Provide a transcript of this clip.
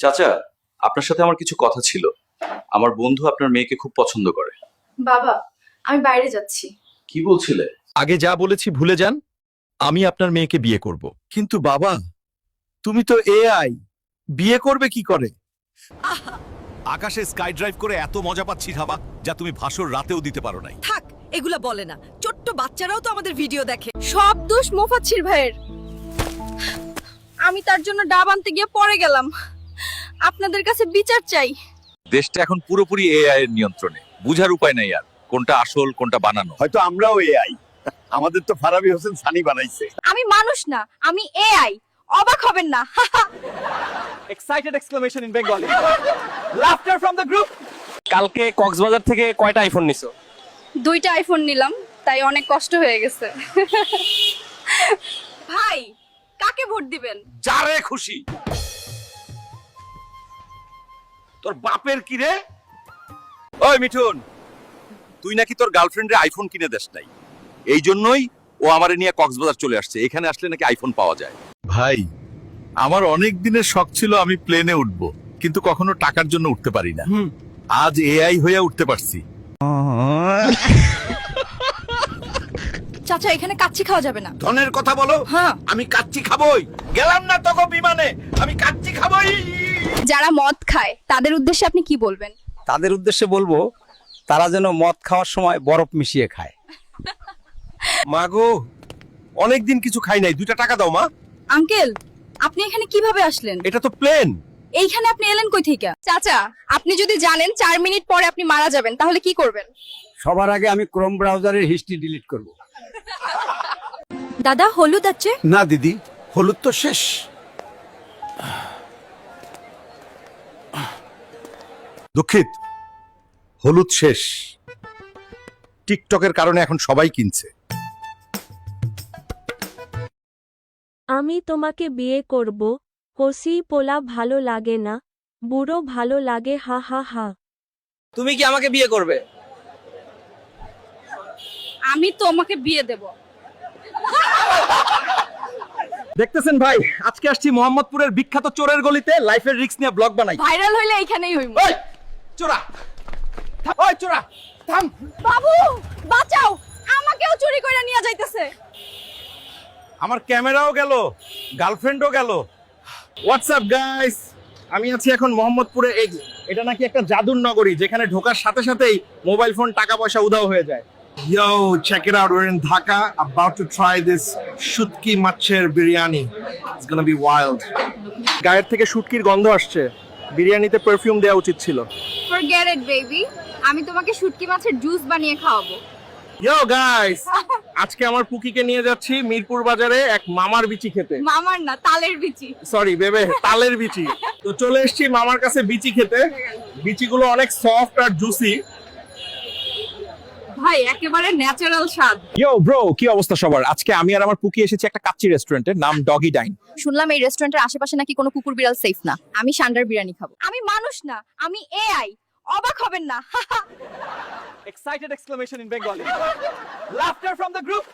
চাচা আপনার সাথে আমার কিছু কথা ছিল। আমার বন্ধু আপনার মেয়েকে খুব পছন্দ করে। বাবা আমি বাইরে যাচ্ছি। কি বলছিলে? আগে যা বলেছি ভুলে যান আমি আপনার মেয়েকে বিয়ে করব। কিন্তু বাবা তুমি তো এআই বিয়ে করবে কি করে? আকাশে স্কাই ড্রাইভ করে এত মজা পাচ্ছি ভাবা যা তুমি ভাসর রাতেও দিতে পারো নাই। থাক এগুলা বলে না। ছোট্ট বাচ্চারাও তো আমাদের ভিডিও দেখে। সব দোষ মোফাচ্ছির ভাইয়ের। আমি তার জন্য ডাব আনতে গিয়ে পড়ে গেলাম। আপনাদের কাছে বিচার চাই। দেশটা এখন পুরোপুরি এআই এর নিয়ন্ত্রণে। বুঝার উপায় নাই আর কোনটা আসল কোনটা বানানো। হয়তো আমরাও এআই আমাদের তো ফারাবি হোসেন সানি বানাইছে। আমি মানুষ না আমি এআই অবাক হবেন না excited exclamation in Bengali laughter from the group কালকে কক্সবাজার থেকে কয়টা আইফোন নিছো? দুইটা আইফোন নিলাম তাই অনেক কষ্ট হয়ে গেছে। ভাই কাকে ভোট দিবেন? যারে খুশি। তোর বাপের কি রে? ওই মিঠুন তুই নাকি তোর গার্লফ্রেন্ডে আইফোন কিনে দেস নাই। এই জন্যই ও আমারে নিয়ে কক্সবাজার চলে আসছে। এখানে আসলে নাকি আইফোন পাওয়া যায়। ভাই আমার অনেক দিনের শখ ছিল আমি প্লেনে উঠব কিন্তু কখনো টাকার জন্য উঠতে পারি না। আজ এআই হয়ে উঠতে পারছি। চাচা এখানে কাচ্চি খাওয়া যাবে না। ধনের কথা বলো হ্যাঁ। আমি কাচ্চি খাবই। গেলাম না তখন বিমানে আমি কাচ্চি যারা মদ খায় তাদের উদ্দেশ্যে আপনি কি বলবেন? তাদের উদ্দেশ্যে বলব তারা যেন মদ খাওয়ার সময় বরফ মিশিয়ে খায়। মাগো অনেক দিন কিছু খাই নাই দুইটা টাকা দাও মা। আঙ্কেল আপনি এখানে কীভাবে আসলেন? এটা তো প্লেন। এইখানে আপনি এলেন কই থেকে? চাচা আপনি যদি জানেন চার মিনিট পরে আপনি মারা যাবেন তাহলে কি করবেন? সবার আগে আমি ক্রোম ব্রাউজারের হিস্ট্রি ডিলিট করব। দাদা হলুদ আছে? না দিদি হলুদ তো শেষ। দুঃখিত। হলুদ শেষ। টিকটকের কারণে এখন সবাই কিনছে। আমি তোমাকে বিয়ে করব। কষি পোলা ভালো লাগে না। বুড়ো ভালো লাগে হা হা হা। তুমি কি আমাকে বিয়ে করবে? আমি তোমাকে বিয়ে দেব। দেখতেছেন ভাই আজকে আসছি মোহাম্মদপুরের বিখ্যাত চোরের গলিতে লাইফের রিস্ক নিয়ে ব্লগ বানাই। ভাইরাল হইলে এইখানেই হইব। চোরা। ওই চোরা থাম। বাবু বাঁচাও। আমাকেও চুরি করে নিয়ে যাইতেছে। আমার ক্যামেরাও গেল গার্লফ্রেন্ডও গেল। হোয়াটসঅ্যাপ গাইস আমি আছি এখন মোহাম্মদপুরে এই এটা নাকি একটা জাদুর নগরী যেখানে ঢোকার সাথে সাথেই মোবাইল ফোন টাকা পয়সা উধাও হয়ে যায়। Yo, check it out. We're in Dhaka, about to try this shutki macher biryani. It's gonna be wild. গায়ের থেকে শুটকির গন্ধ আসছে। বিরিয়ানিতে পারফিউম দেওয়া উচিত ছিল। ফরগেট ইট বেবি আমি তোমাকে শুটকি মাছের জুস বানিয়ে খাওয়াবো। ইয়ো গাইস আজকে আমার পুকিকে নিয়ে যাচ্ছি মিরপুর বাজারে এক মামার বিচি খেতে। মামার না তালের বিচি। সরি বেবে তালের বিচি। তো চলে এসেছি মামার কাছে বিচি খেতে। বিচিগুলো অনেক সফট আর জুসি ভাই একেবারে ন্যাচারাল স্বাদ। ইয়ো ব্রো কি অবস্থা সবার? আজকে আমি আর আমার পুকি এসেছি একটা কাচ্চি রেস্টুরেন্টে নাম ডগি ডাইন শুনলাম এই রেস্টুরেন্টের আশেপাশে নাকি কোনো কুকুর বিড়াল সেফ না। আমি সান্ডার বিরিয়ানি খাব। আমি মানুষ না আমি এআই অবাক হবেন না। Excited exclamation in Bengali laughter from the group